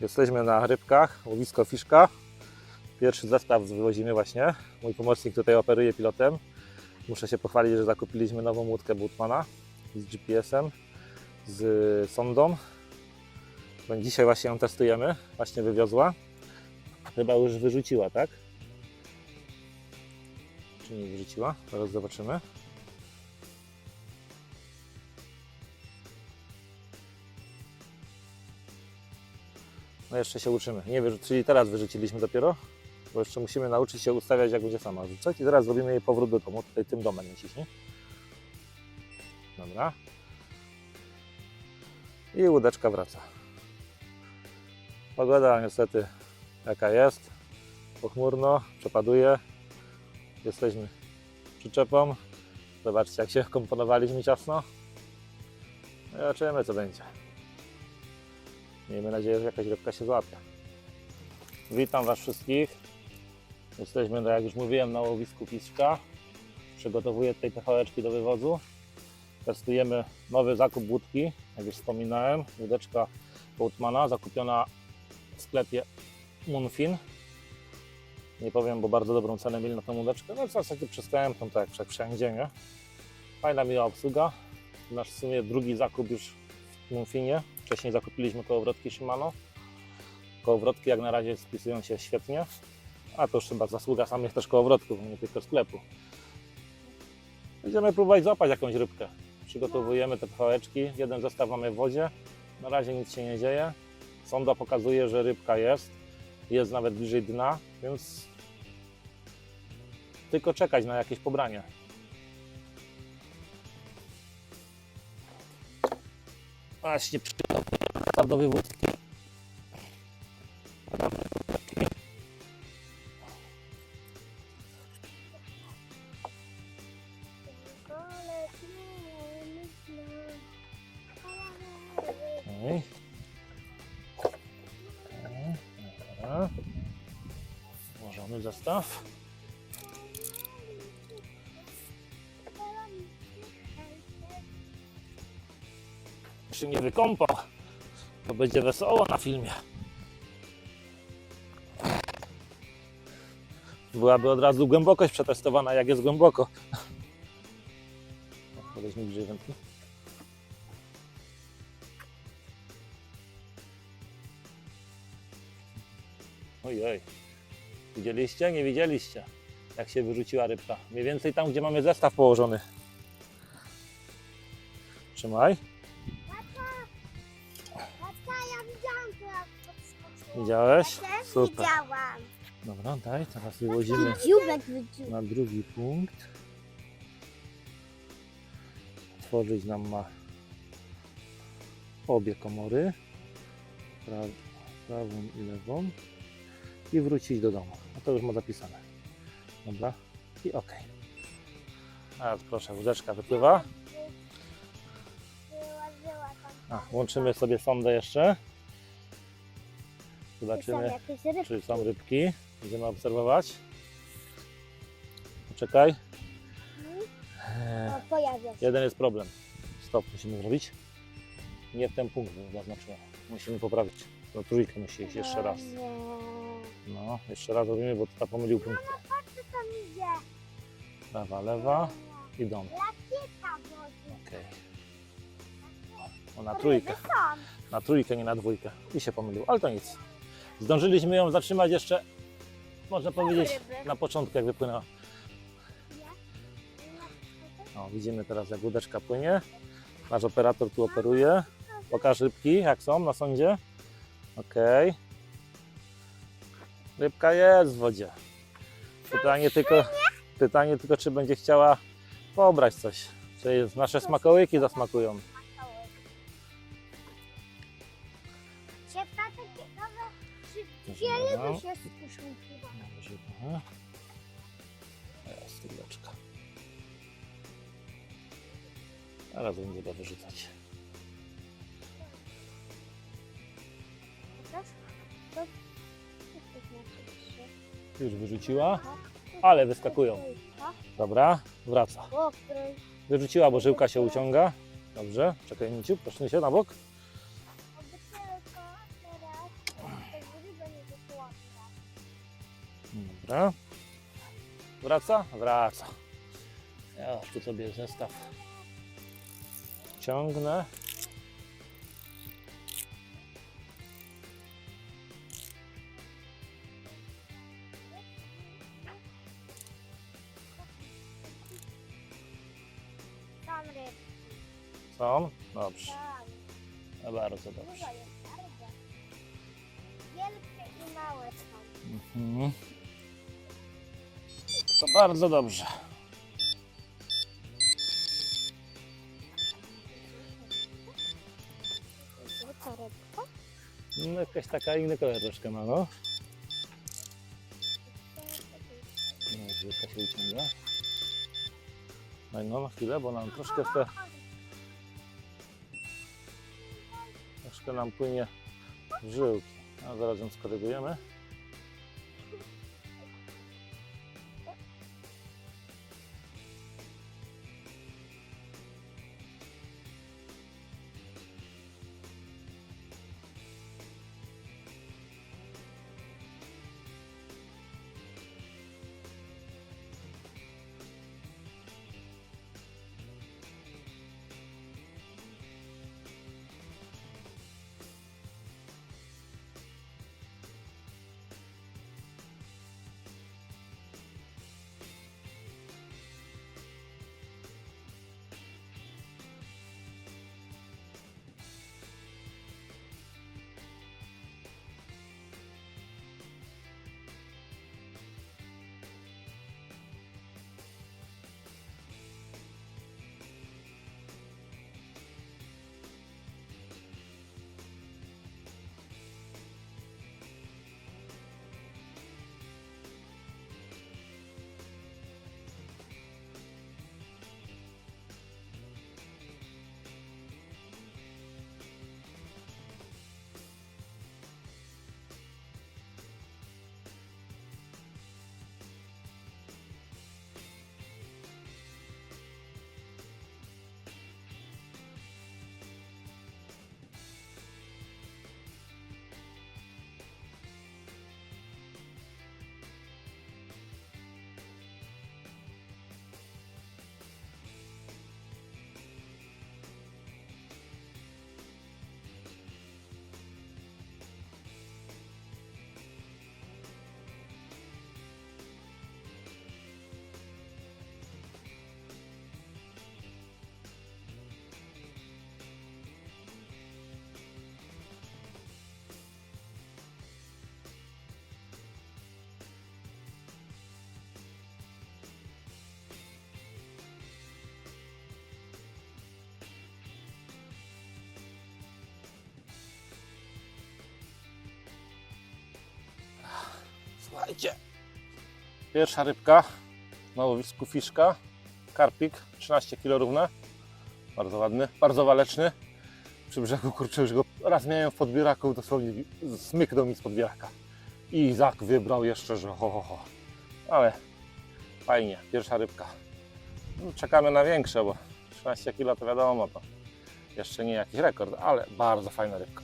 Jesteśmy na rybkach, łowisko Fiszka. Pierwszy zestaw wywozimy właśnie. Mój pomocnik tutaj operuje pilotem. Muszę się pochwalić, że zakupiliśmy nową łódkę Butmana z GPS-em, z sondą. No Dzisiaj właśnie ją testujemy. Właśnie wywiozła. Chyba już wyrzuciła, tak? Czy nie wyrzuciła? Zaraz zobaczymy. No jeszcze się uczymy. Nie wyrzu- czyli teraz wyrzuciliśmy dopiero, bo jeszcze musimy nauczyć się ustawiać, jak będzie sama rzucać. I zaraz zrobimy jej powrót do domu. Tutaj tym domem nie ciśnie. Dobra. I łódeczka wraca. Pogoda niestety jaka jest. Pochmurno, przepaduje. Jesteśmy przyczepą. Zobaczcie, jak się komponowaliśmy ciasno. No zobaczymy, co będzie. Miejmy nadzieję, że jakaś rybka się złapie. Witam Was wszystkich. Jesteśmy, no jak już mówiłem, na łowisku Fiszka. Przygotowuję tutaj te pałeczki do wywozu. Testujemy nowy zakup łódki, jak już wspominałem. Łódeczka Boatmana, zakupiona w sklepie Moonfin. Nie powiem, bo bardzo dobrą cenę mieli na tą łódeczkę. No w zasadzie przystępną, tak jak wszędzie, nie? Fajna, miła obsługa. Nasz w sumie drugi zakup już w Moonfinie. Wcześniej zakupiliśmy kołowrotki Shimano. Kołowrotki jak na razie spisują się świetnie. A to już chyba zasługa samych też kołowrotków, nie tylko sklepu. Będziemy próbować złapać jakąś rybkę. Przygotowujemy te pałeczki. Jeden zestaw mamy w wodzie. Na razie nic się nie dzieje. Sonda pokazuje, że rybka jest. Jest nawet bliżej dna, więc tylko czekać na jakieś pobranie. Właśnie przygotowuję do. Okej, dobra. Włożony zestaw. Się nie wykąpał, to będzie wesoło na filmie. Byłaby od razu głębokość przetestowana, jak jest głęboko. O, Podejdź mi bliżej wędki. Ojej. Widzieliście? Nie widzieliście, jak się wyrzuciła rybka. Mniej więcej tam, gdzie mamy zestaw położony. Trzymaj. Widziałeś? Też Super. widziałam. Dobra, daj, teraz Dziubek wydziubek. na drugi punkt. Otworzyć nam ma obie komory, pra- prawą i lewą i wrócić do domu. A to już ma zapisane. Dobra, i ok. Teraz proszę, łódeczka wypływa. Tam. A, łączymy sobie sondę jeszcze. Zobaczymy. jakieś rybki. czy są rybki. Będziemy obserwować. Poczekaj. Eee, O, pojawia się. jeden jest problem. Stop, musimy zrobić. Nie w ten punkt zaznaczyłem. Musimy poprawić. Do trójkę musi iść jeszcze raz. Nie. No, jeszcze raz robimy, bo tata pomylił punkt. Co tam idzie? Prawa, lewa i dom. Lakieta wodzi. Okej. O, na trójkę. Ryby są. Na trójkę, nie na dwójkę. I się pomylił, ale to nic. Zdążyliśmy ją zatrzymać jeszcze, można powiedzieć, na początku, jak wypłynęła. O, widzimy teraz, jak łódeczka płynie. Nasz operator tu operuje. Pokaż rybki, jak są na sądzie. Ok. Rybka jest w wodzie. Pytanie tylko, pytanie tylko, czy będzie chciała pobrać coś. Czy nasze smakołyki zasmakują. Ryby się skuszą chyba? Aha. Jest rybeczka. Teraz będzie go wyrzucać. To- na Już wyrzuciła, trzy. ale wyskakują. Dobra, wraca. Wyrzuciła, bo żyłka się uciąga. Dobrze, czekaj Niciu, proszę się na bok. Wraca? Wraca. Ja tu sobie zestaw ciągnę. Tam. Są? Dobrze. No bardzo dobrze. Wielkie i małe są. Mhm. To bardzo dobrze. Złota rybka. No, jakaś taka inny kolor troszkę ma, no. No, Żyłka się uciąga. No, no, na chwilę, bo nam troszkę te, troszkę nam płynie żyłki. A zaraz ją skorygujemy. Słuchajcie. Pierwsza rybka na łowisku fiszka. Karpik, 13 kg równe. Bardzo ładny, bardzo waleczny. Przy brzegu kurczę już go raz miałem w podbieraku, dosłownie smyknął mi z podbieraka. I Izak wybrał jeszcze, że ho, ho, ho. Ale fajnie, pierwsza rybka. No, czekamy na większe, bo 13 kg to wiadomo, to jeszcze nie jakiś rekord, ale bardzo fajna rybka.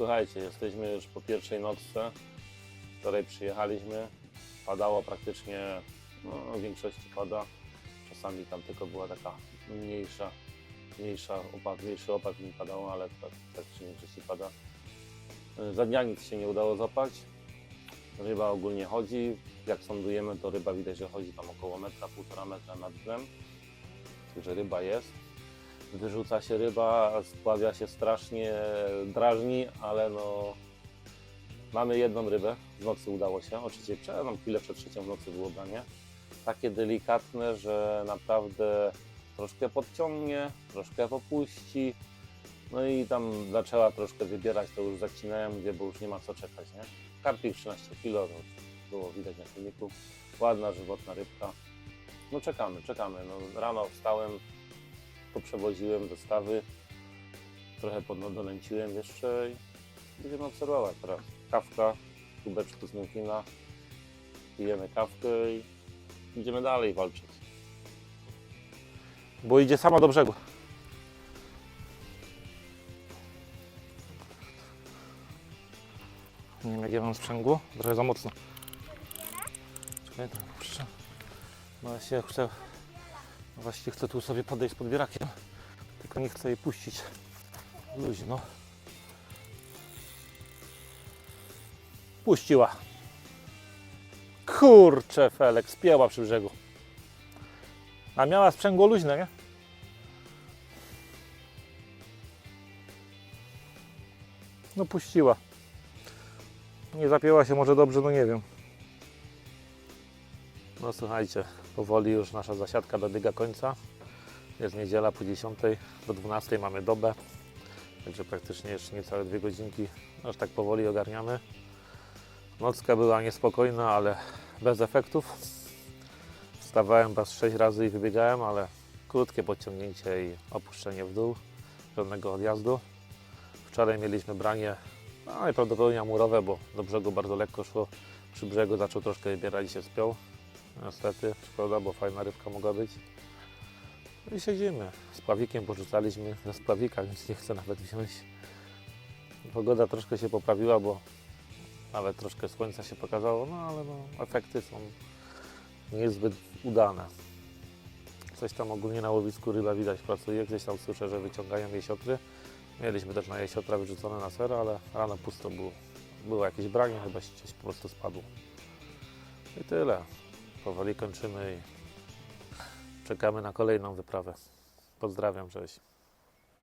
Słuchajcie, jesteśmy już po pierwszej nocce, której przyjechaliśmy. Padało praktycznie, no w większości pada. Czasami tam tylko była taka mniejsza, mniejsza opad, mniejszy opad nie padało, ale tak, tak przy większości pada. Za dnia nic się nie udało złapać. Ryba ogólnie chodzi. Jak sądujemy, to ryba widać, że chodzi tam około metra, półtora metra nad dnem. Także ryba jest wyrzuca się ryba, spławia się strasznie, drażni, ale no mamy jedną rybę, w nocy udało się, oczywiście no, chwilę przed trzecią w nocy było branie. Takie delikatne, że naprawdę troszkę podciągnie, troszkę popuści, no i tam zaczęła troszkę wybierać, to już zacinałem, mówię, bo już nie ma co czekać, nie? Karpik 13 kg, to było widać na filmiku, ładna, żywotna rybka. No czekamy, czekamy, no rano wstałem, poprzewoziłem dostawy, trochę podnadolęciłem jeszcze i będziemy obserwować teraz. Kawka, kubeczku z kina, pijemy kawkę i idziemy dalej walczyć. bo idzie sama do brzegu. Nie wiem jak ja mam sprzęgło, trochę za mocno. Czekaj, trochę puszczę. No ja się chcę, właściwie chcę tu sobie podejść z podbierakiem, tylko nie chcę jej puścić luźno. Puściła. Kurczę, Felek, spięła przy brzegu. A miała sprzęgło luźne, nie? No puściła. Nie zapięła się może dobrze, no nie wiem. No słuchajcie, powoli już nasza zasiadka dobiega końca. Jest niedziela po 10 do 12 mamy dobę. Także praktycznie jeszcze niecałe dwie godzinki. Aż tak powoli ogarniamy. Nocka była niespokojna, ale bez efektów. Wstawałem raz 6 razy i wybiegałem, ale krótkie podciągnięcie i opuszczenie w dół. Żadnego odjazdu. Wczoraj mieliśmy branie no, najprawdopodobniej amurowe, bo do brzegu bardzo lekko szło. Przy brzegu zaczął troszkę wybierać się spiął. Niestety, szkoda, bo fajna rybka mogła być. No i siedzimy. Z pławikiem porzucaliśmy ze spławika, więc nie chcę nawet wziąć. Pogoda troszkę się poprawiła, bo nawet troszkę słońca się pokazało, no ale no, efekty są niezbyt udane. Coś tam ogólnie na łowisku ryba widać pracuje, gdzieś tam słyszę, że wyciągają jesiotry. Mieliśmy też na jesiotra wyrzucone na ser, ale rano pusto było. Było jakieś branie, chyba się gdzieś po prostu spadło. I tyle. Powoli kończymy i czekamy na kolejną wyprawę. Pozdrawiam, cześć.